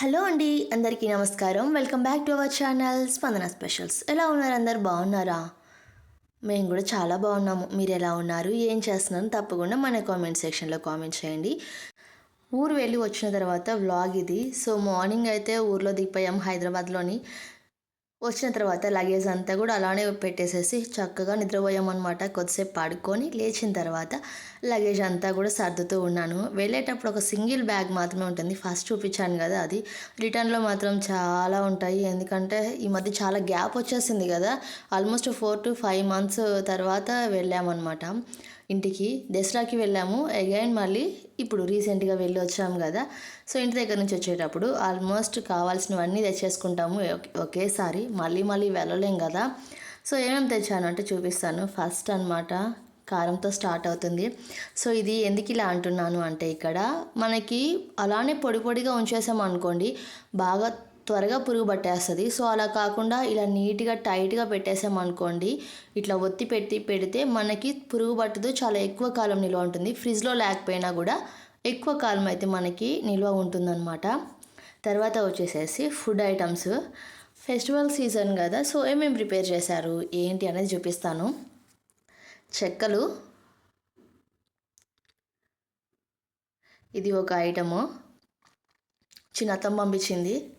Hello అండి అందరికీ నమస్కారం. Welcome back to our channel Spandana specials. ఎలా ఉన్నారు అందరు? బాగున్నారా? మేము కూడా చాలా బాగున్నాము. మీరు ఎలా ఉన్నారు? ఏం చేస్తున్నారు తప్పకుండా మన కామెంట్ సెక్షన్లో కామెంట్ చేయండి. ఊరు వెళ్ళి వచ్చిన తర్వాత వ్లాగ్ ఇది. సో మార్నింగ్ అయితే ఊర్లో దిగిపోయాం హైదరాబాద్లోని వచ్చిన తర్వాత లగేజ్ అంతా కూడా అలానే పెట్టేసేసి చక్కగా నిద్రపోయామన్నమాట. కొద్దిసేపు పడుకొని లేచిన తర్వాత లగేజ్ అంతా కూడా సర్దుతూ ఉన్నాను. వెళ్ళేటప్పుడు ఒక సింగిల్ బ్యాగ్ మాత్రమే ఉంటుంది. ఫస్ట్ చూపించాను కదా అది. రిటర్న్లో మాత్రం చాలా ఉంటాయి. ఎందుకంటే ఈ మధ్య చాలా గ్యాప్ వచ్చేసింది కదా. Almost four to five months తర్వాత వెళ్ళామన్నమాట. ఇంటికి దసరాకి వెళ్ళాము. అగైన్ మళ్ళీ ఇప్పుడు రీసెంట్గా వెళ్ళి వచ్చాము కదా. సో ఇంటి దగ్గర నుంచి వచ్చేటప్పుడు ఆల్మోస్ట్ కావాల్సినవన్నీ తెచ్చేసుకుంటాము. ఒకేసారి మళ్ళీ మళ్ళీ వెళ్ళలేం కదా. సో ఏమేమి తెచ్చాను అంటే చూపిస్తాను. ఫస్ట్ అన్నమాట కారంతో స్టార్ట్ అవుతుంది. సో ఇది ఎందుకు ఇలా అంటున్నాను అంటే ఇక్కడ మనకి అలానే పొడి పొడిగా ఉంచేసాం అనుకోండి బాగా త్వరగా పురుగు పట్టేస్తుంది. సో అలా కాకుండా ఇలా నీట్గా టైట్గా పెట్టేసామనుకోండి ఇట్లా ఒత్తి పెట్టి పెడితే మనకి పురుగు పట్టదు. చాలా ఎక్కువ కాలం నిల్వ ఉంటుంది. ఫ్రిడ్జ్లో లేకపోయినా కూడా ఎక్కువ కాలం అయితే మనకి నిల్వ ఉంటుందన్నమాట. తర్వాత వచ్చేసేసి ఫుడ్ ఐటమ్స్. ఫెస్టివల్ సీజన్ కదా సో ఏమేమి ప్రిపేర్ చేశారు? ఏంటి అనేది చూపిస్తాను. చెక్కలు. ఇది ఒక ఐటము. చిన్నతం పంపించింది.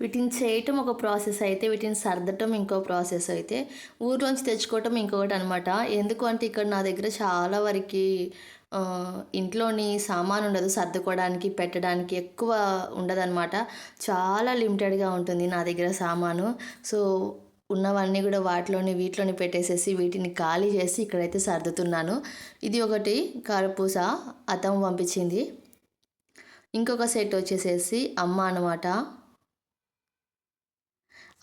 వీటిని చేయటం ఒక ప్రాసెస్ అయితే వీటిని సర్దటం ఇంకో ప్రాసెస్ అయితే ఊర్లోంచి తెచ్చుకోవటం ఇంకొకటి అనమాట ఎందుకంటే ఇక్కడ నా దగ్గర చాలా వరకు ఇంట్లోని సామాన్ ఉండదు. సర్దుకోవడానికి పెట్టడానికి ఎక్కువ ఉండదన్నమాట. చాలా లిమిటెడ్గా ఉంటుంది నా దగ్గర సామాను. సో ఉన్నవన్నీ కూడా వాటిలోని వీటిలోని పెట్టేసేసి వీటిని ఖాళీ చేసి ఇక్కడైతే సర్దుతున్నాను. ఇది ఒకటి కారపూస అతం పంపించింది. ఇంకొక సెట్ వచ్చేసేసి అమ్మ అనమాట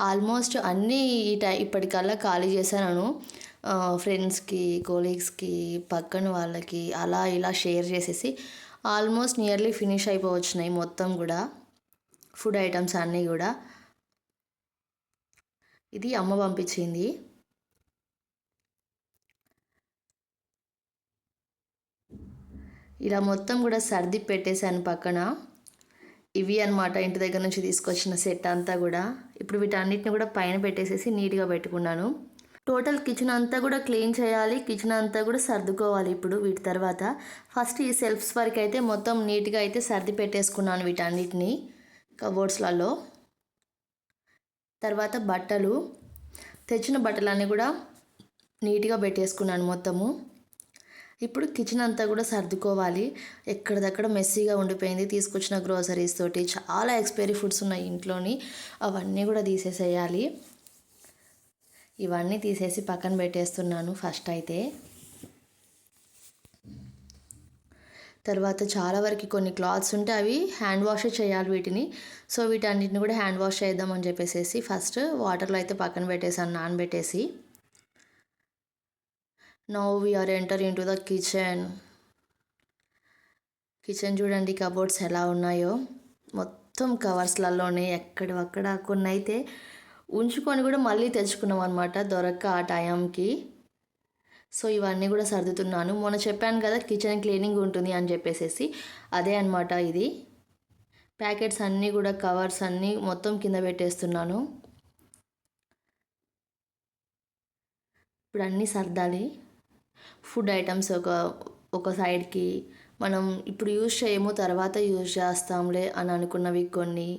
ఆల్మోస్ట్ అన్నీ ఈ టై ఇప్పటికల్లా ఖాళీ చేశాను ఫ్రెండ్స్కి కోలీగ్స్కి పక్కన వాళ్ళకి అలా ఇలా షేర్ చేసేసి ఆల్మోస్ట్ నియర్లీ ఫినిష్ అయిపోవచ్చినాయి మొత్తం కూడా. ఫుడ్ ఐటమ్స్ అన్నీ కూడా. ఇది అమ్మ పంపించింది. ఇలా మొత్తం కూడా సర్ది పెట్టేశాను పక్కన. ఇవి అన్నమాట ఇంటి దగ్గర నుంచి తీసుకొచ్చిన సెట్ అంతా కూడా. ఇప్పుడు వీటన్నిటిని కూడా పైన పెట్టేసేసి నీట్గా పెట్టుకున్నాను. టోటల్ కిచెన్ అంతా కూడా క్లీన్ చేయాలి కిచెన్ అంతా కూడా సర్దుకోవాలి ఇప్పుడు వీటి తర్వాత. ఫస్ట్ ఈ సెల్ఫ్స్ వరకు అయితే మొత్తం నీట్గా అయితే సర్ది పెట్టేసుకున్నాను వీటన్నిటిని కబోర్డ్స్లలో. తర్వాత బట్టలు. తెచ్చిన బట్టలన్నీ కూడా నీట్గా పెట్టేసుకున్నాను మొత్తము. ఇప్పుడు కిచెన్ అంతా కూడా సర్దుకోవాలి. ఎక్కడిదక్కడ మెస్సీగా ఉండిపోయింది. తీసుకొచ్చిన గ్రోసరీస్ తోటి చాలా ఎక్స్పైరీ ఫుడ్స్ ఉన్నాయి ఇంట్లోని. అవన్నీ కూడా తీసేసేయాలి. ఇవన్నీ తీసేసి పక్కన పెట్టేస్తున్నాను ఫస్ట్ అయితే. తర్వాత చాలా వరకు కొన్ని క్లాత్స్ ఉంటే అవి హ్యాండ్ వాష్ చేయాలి వీటిని. సో వీటన్నిటిని కూడా హ్యాండ్ వాష్ చేద్దామని చెప్పేసి ఫస్ట్ వాటర్లో అయితే పక్కన పెట్టేసాను నానబెట్టేసి. Now we're enter into the kitchen kitchen చూడండి కబోర్డ్స్ ఎలా ఉన్నాయో. మొత్తం కవర్స్లలోనే ఎక్కడక్కడ కొన్ని అయితే ఉంచుకొని కూడా మళ్ళీ తెచ్చుకున్నాం అనమాట దొరక్క ఆ టైంకి సో ఇవన్నీ కూడా సర్దుతున్నాను. మొన్న చెప్పాను కదా కిచెన్ క్లీనింగ్ ఉంటుంది అని చెప్పేసి అదే అనమాట ఇది. ప్యాకెట్స్ అన్నీ కూడా కవర్స్ అన్నీ మొత్తం కింద పెట్టేస్తున్నాను. ఇప్పుడు అన్నీ సర్దాలి. ఫుడ్ ఐటమ్స్ ఒక ఒక సైడ్కి. మనం ఇప్పుడు యూజ్ చేయము తర్వాత యూజ్ చేస్తాంలే అని అనుకున్నవి కొన్ని.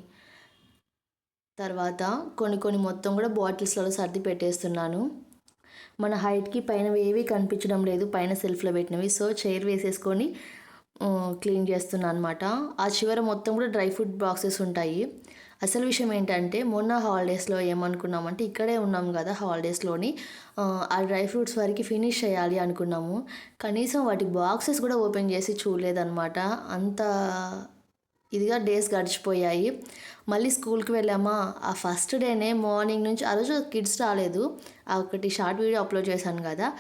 తర్వాత కొన్ని కొన్ని మొత్తం కూడా బాటిల్స్లలో సర్ది పెట్టేస్తున్నాను. మన హైట్కి పైన ఏవి కనిపించడం లేదు పైన సెల్ఫ్లో పెట్టినవి. సో చైర్ వేసేసుకొని క్లీన్ చేస్తున్నాను అనమాట ఆ చివర మొత్తం కూడా డ్రై ఫ్రూట్ బాక్సెస్ ఉంటాయి. అసలు విషయం ఏంటంటే మొన్న హాలిడేస్లో ఏమనుకున్నామంటే ఇక్కడే ఉన్నాం కదా హాలిడేస్లోని. ఆ, డ్రై ఫ్రూట్స్ వరకు ఫినిష్ చేయాలి అనుకున్నాము. కనీసం వాటి బాక్సెస్ కూడా ఓపెన్ చేసి చూడలేదన్నమాట. అంత ఇదిగా డేస్ గడిచిపోయాయి. మళ్ళీ స్కూల్కి వెళ్ళామా? ఆ ఫస్ట్ డేనే మార్నింగ్ నుంచి ఆ రోజు కిడ్స్ రాలేదు. ఆ ఒకటి షార్ట్ వీడియో అప్లోడ్ చేశాను కదా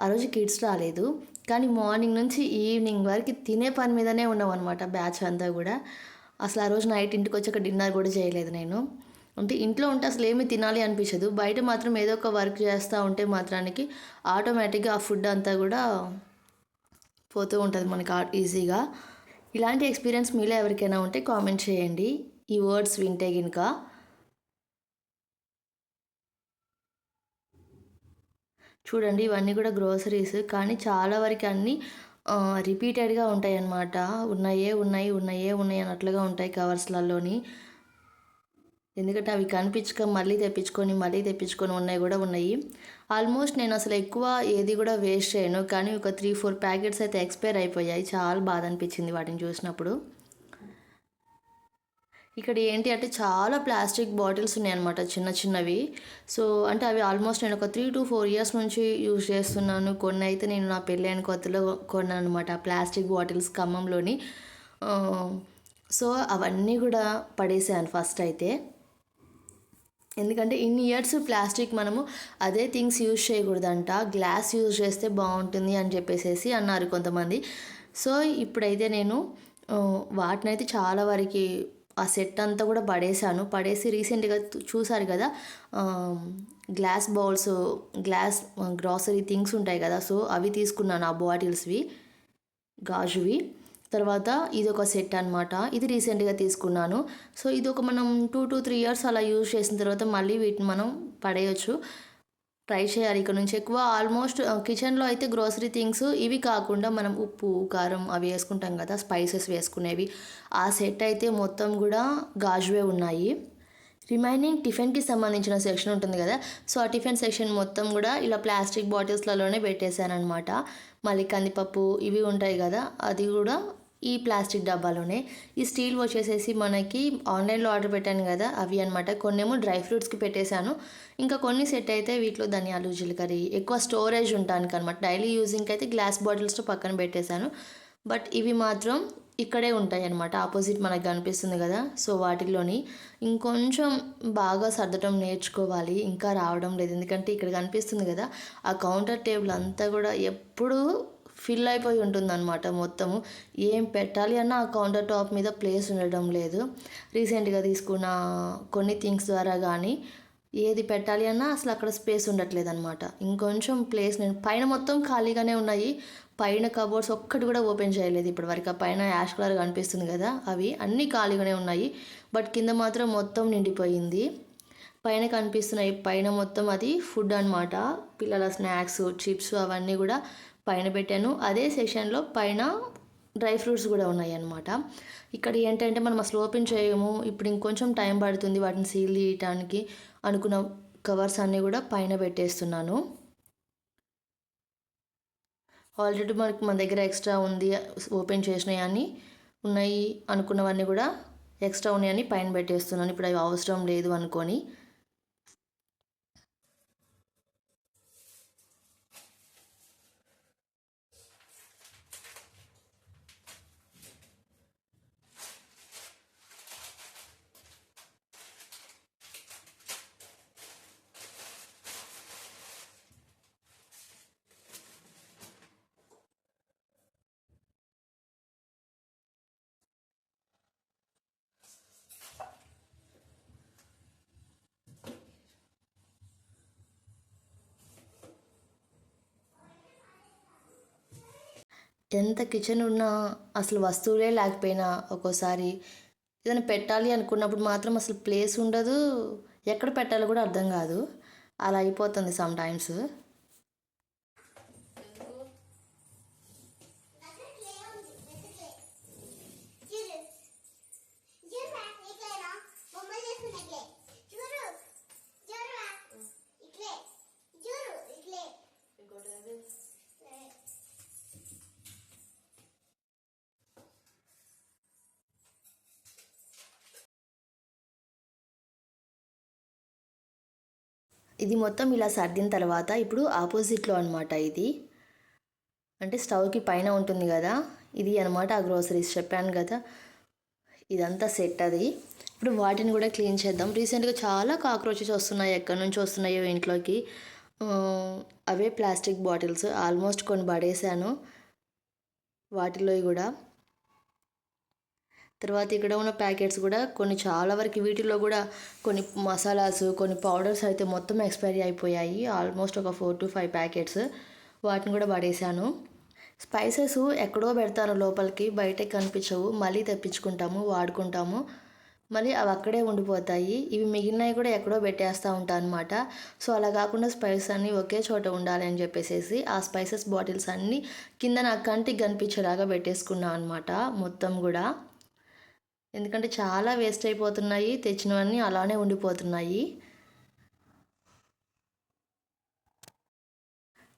ఆ రోజు కిడ్స్ రాలేదు. కానీ మార్నింగ్ నుంచి ఈవినింగ్ వరకు తినే పని మీదనే ఉన్నాం అనమాట బ్యాచ్ అంతా కూడా. అసలు ఆ రోజు నైట్ ఇంటికి వచ్చాక డిన్నర్ కూడా చేయలేదు నేను. అంటే ఇంట్లో ఉంటే అసలు ఏమీ తినాలి అనిపించదు. బయట మాత్రం ఏదో ఒక వర్క్ చేస్తూ ఉంటే మాత్రానికి ఆటోమేటిక్గా ఆ ఫుడ్ అంతా కూడా పోతూ ఉంటుంది మనకి ఈజీగా. ఇలాంటి ఎక్స్పీరియన్స్ మీలో ఎవరికైనా ఉంటే కామెంట్ చేయండి. ఈ వర్డ్స్ వింటే గినక. చూడండి ఇవన్నీ కూడా గ్రోసరీస్. కానీ చాలా వరకు అన్నీ రిపీటెడ్గా ఉంటాయి అన్నమాట ఉన్నాయే ఉన్నాయి ఉన్నాయే ఉన్నాయి అన్నట్లుగా ఉంటాయి కవర్స్లలోని ఎందుకంటే అవి కనిపించక మళ్ళీ తెప్పించుకొని మళ్ళీ తెప్పించుకొని ఉన్నాయి కూడా ఉన్నాయి. ఆల్మోస్ట్ నేను అసలు ఎక్కువ ఏది కూడా వేస్ట్ చేయను. కానీ ఒక త్రీ ఫోర్ ప్యాకెట్స్ అయితే ఎక్స్పైర్ అయిపోయాయి. చాలా బాధ అనిపించింది వాటిని చూసినప్పుడు. ఇక్కడ ఏంటి అంటే చాలా ప్లాస్టిక్ బాటిల్స్ ఉన్నాయి అనమాట చిన్న చిన్నవి. సో అంటే అవి ఆల్మోస్ట్ నేను ఒక త్రీ టు ఫోర్ ఇయర్స్ నుంచి యూజ్ చేస్తున్నాను. కొన్ని అయితే నేను నా పెళ్ళైన కొత్తలో కొన్నాను అనమాట ప్లాస్టిక్ బాటిల్స్ ఖమ్మంలోని. సో అవన్నీ కూడా పడేసాను ఫస్ట్ అయితే. ఎందుకంటే ఇన్ని ఇయర్స్ ప్లాస్టిక్ మనము అదే థింగ్స్ యూజ్ చేయకూడదంట గ్లాస్ యూజ్ చేస్తే బాగుంటుంది అని చెప్పేసి అన్నారు కొంతమంది. సో ఇప్పుడైతే నేను వాటినైతే చాలా వరకు ఆ సెట్ అంతా కూడా పడేశాను. పడేసి రీసెంట్గా చూసారు కదా glass bowls glass grocery things ఉంటాయి కదా సో అవి తీసుకున్నాను ఆ బాటిల్స్వి గాజువి. తర్వాత ఇది ఒక సెట్ అనమాట ఇది రీసెంట్గా తీసుకున్నాను. సో ఇది ఒక మనం టూ టు త్రీ ఇయర్స్ అలా యూజ్ చేసిన తర్వాత మళ్ళీ వీటిని మనం పడేయచ్చు. ట్రై చేయాలి. ఇక్కడ నుంచి ఎక్కువ ఆల్మోస్ట్ కిచెన్లో అయితే గ్రోసరీ థింగ్స్ ఇవి కాకుండా మనం ఉప్పు కారం అవి వేసుకుంటాం కదా స్పైసెస్ వేసుకునేవి. ఆ సెట్ అయితే మొత్తం కూడా గాజువే ఉన్నాయి. రిమైనింగ్ టిఫిన్కి సంబంధించిన సెక్షన్ ఉంటుంది కదా సో ఆ టిఫిన్ సెక్షన్ మొత్తం కూడా ఇలా ప్లాస్టిక్ బాటిల్స్లలోనే పెట్టేశాను అనమాట మళ్ళీ కందిపప్పు ఇవి ఉంటాయి కదా అది కూడా ఈ ప్లాస్టిక్ డబ్బాలోనే. ఈ స్టీల్ వచ్చేసేసి మనకి ఆన్లైన్లో ఆర్డర్ పెట్టాను కదా అవి అనమాట కొన్నేమో డ్రై ఫ్రూట్స్కి పెట్టేశాను. ఇంకా కొన్ని సెట్ అయితే వీటిలో ధనియాలు జీలకర్ర ఎక్కువ స్టోరేజ్ ఉంటాను అనమాట డైలీ యూజింగ్కి అయితే గ్లాస్ బాటిల్స్తో పక్కన పెట్టేశాను. బట్ ఇవి మాత్రం ఇక్కడే ఉంటాయి అనమాట ఆపోజిట్ మనకు కనిపిస్తుంది కదా. సో వాటిల్లోని ఇంకొంచెం బాగా సర్దటం నేర్చుకోవాలి. ఇంకా రావడం లేదు. ఎందుకంటే ఇక్కడ కనిపిస్తుంది కదా ఆ కౌంటర్ టేబుల్ అంతా కూడా ఎప్పుడూ ఫిల్ అయిపోయి ఉంటుందన్నమాట మొత్తము ఏం పెట్టాలి అన్న ఆ కౌంటర్ టాప్ మీద ప్లేస్ ఉండడం లేదు. రీసెంట్గా తీసుకున్న కొన్ని థింగ్స్ ద్వారా కానీ ఏది పెట్టాలి అన్నా అసలు అక్కడ స్పేస్ ఉండట్లేదు అనమాట ఇంకొంచెం ప్లేస్ నేను పైన మొత్తం ఖాళీగానే ఉన్నాయి. పైన కబోర్డ్స్ ఒక్కటి కూడా ఓపెన్ చేయలేదు ఇప్పటి వరకు ఆ పైన యాష్ కలర్ కనిపిస్తుంది కదా అవి అన్నీ ఖాళీగానే ఉన్నాయి. బట్ కింద మాత్రం మొత్తం నిండిపోయింది. పైన కనిపిస్తున్నాయి పైన మొత్తం అది ఫుడ్ అన్నమాట. పిల్లల స్నాక్స్ చిప్స్ అవన్నీ కూడా పైన పెట్టాను. అదే సెషన్లో పైన డ్రై ఫ్రూట్స్ కూడా ఉన్నాయి అన్నమాట. ఇక్కడ ఏంటంటే మనం అసలు ఓపెన్ చేయము. ఇప్పుడు ఇంకొంచెం టైం పడుతుంది వాటిని సీల్ తీయటానికి అనుకున్న కవర్స్ అన్నీ కూడా పైన పెట్టేస్తున్నాను. ఆల్రెడీ మనకి మన దగ్గర ఎక్స్ట్రా ఉంది ఓపెన్ చేసినాయని ఉన్నాయి అనుకున్నవన్నీ కూడా ఎక్స్ట్రా ఉన్నాయని పైన పెట్టేస్తున్నాను. ఇప్పుడు అవి అవసరం లేదు అనుకొని. ఎంత కిచెన్ ఉన్నా అసలు వస్తువులే లేకపోయినా ఒక్కోసారి ఏదైనా పెట్టాలి అనుకున్నప్పుడు మాత్రం అసలు ప్లేస్ ఉండదు. ఎక్కడ పెట్టాలో కూడా అర్థం కాదు. అలా అయిపోతుంది సమ్ టైమ్స్ ఇది మొత్తం ఇలా సర్దిన తర్వాత ఇప్పుడు ఆపోజిట్లో అనమాట ఇది. అంటే స్టవ్కి పైన ఉంటుంది కదా ఇది అనమాట ఆ గ్రోసరీస్ చెప్పాను కదా. ఇదంతా సెట్ అది. ఇప్పుడు వాటిని కూడా క్లీన్ చేద్దాం. రీసెంట్గా చాలా కాక్రోచెస్ వస్తున్నాయి ఎక్కడి నుంచి వస్తున్నాయో ఇంట్లోకి. అవే ప్లాస్టిక్ బాటిల్స్ ఆల్మోస్ట్ కొన్ని పడేసాను. వాటిలో కూడా తర్వాత ఇక్కడ ఉన్న ప్యాకెట్స్ కూడా కొన్ని చాలా వరకు వీటిలో కూడా కొన్ని మసాలాస్ కొన్ని పౌడర్స్ అయితే మొత్తం ఎక్స్పైరీ అయిపోయాయి. ఆల్మోస్ట్ ఒక ఫోర్ టు ఫైవ్ ప్యాకెట్స్ వాటిని కూడా పడేశాను స్పైసెస్ ఎక్కడో పెడతారు లోపలికి బయటకి కనిపించవు. మళ్ళీ తెప్పించుకుంటాము వాడుకుంటాము. మళ్ళీ అవి అక్కడే ఉండిపోతాయి. ఇవి మిగిలినవి కూడా ఎక్కడో పెట్టేస్తూ ఉంటాను అనమాట సో అలా కాకుండా స్పైసెస్ అన్నీ ఒకే చోట ఉండాలి అని చెప్పేసి ఆ స్పైసెస్ బాటిల్స్ అన్నీ కింద నా కంటికి కనిపించేలాగా పెట్టేసుకున్నాను అనమాట మొత్తం కూడా. ఎందుకంటే చాలా వేస్ట్ అయిపోతున్నాయి తెచ్చినవన్నీ అలానే ఉండిపోతున్నాయి.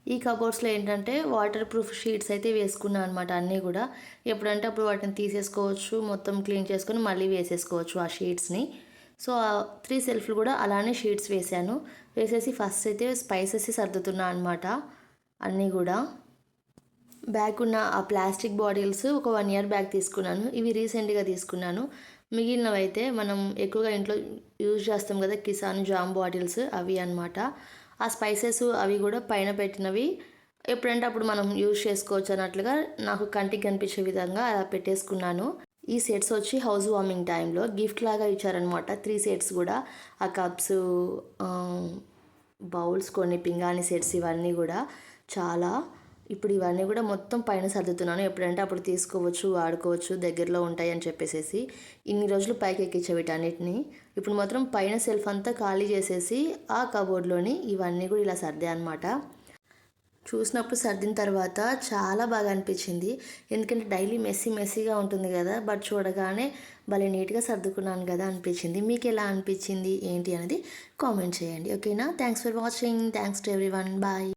ఈ కబోర్డ్స్లో ఏంటంటే వాటర్ ప్రూఫ్ షీట్స్ అయితే వేసుకున్నాను అనమాట అన్నీ కూడా. ఎప్పుడంటే అప్పుడు వాటిని తీసేసుకోవచ్చు మొత్తం క్లీన్ చేసుకొని మళ్ళీ వేసేసుకోవచ్చు ఆ షీట్స్ని. సో ఆ త్రీ సెల్ఫ్లు కూడా అలానే షీట్స్ వేసాను. వేసేసి ఫస్ట్ అయితే స్పైసెస్ సర్దుతున్నా అనమాట అన్నీ కూడా. బ్యాగ్ ఉన్న ఆ ప్లాస్టిక్ బాటిల్స్ ఒక వన్ ఇయర్ బ్యాగ్ తీసుకున్నాను. ఇవి రీసెంట్గా తీసుకున్నాను. మిగిలినవి అయితే మనం ఎక్కువగా ఇంట్లో యూజ్ చేస్తాం కదా కిసాన్ జామ్ బాటిల్స్ అవి అన్నమాట. ఆ స్పైసెస్ అవి కూడా పైన పెట్టినవి. ఎప్పుడంటే అప్పుడు మనం యూజ్ చేసుకోవచ్చు అన్నట్లుగా నాకు కంటికి కనిపించే విధంగా అలా పెట్టేసుకున్నాను. ఈ సెట్స్ వచ్చి హౌస్ వార్మింగ్ టైంలో గిఫ్ట్ లాగా ఇచ్చారనమాట త్రీ సెట్స్ కూడా. ఆ కప్స్ బౌల్స్ కొన్ని పింగాణి సెట్స్ ఇవన్నీ కూడా. చాలా ఇప్పుడు ఇవన్నీ కూడా మొత్తం పైన సర్దుతున్నాను. ఎప్పుడంటే అప్పుడు తీసుకోవచ్చు వాడుకోవచ్చు దగ్గరలో ఉంటాయి అని చెప్పేసి ఇన్ని రోజులు పైకి ఎక్కించే వీటన్నిటిని. ఇప్పుడు మాత్రం పైన సెల్ఫ్ అంతా ఖాళీ చేసేసి ఆ కబోర్డ్లోని ఇవన్నీ కూడా ఇలా సర్దే అనమాట చూసినప్పుడు సర్దిన తర్వాత చాలా బాగా అనిపించింది. ఎందుకంటే డైలీ మెస్సీ మెస్సీగా ఉంటుంది కదా బట్ చూడగానే భలే నీట్గా సర్దుకున్నాను కదా అనిపించింది. మీకు ఎలా అనిపించింది ఏంటి అనేది కామెంట్ చేయండి. ఓకేనా? Thanks for watching. Thanks to everyone bye.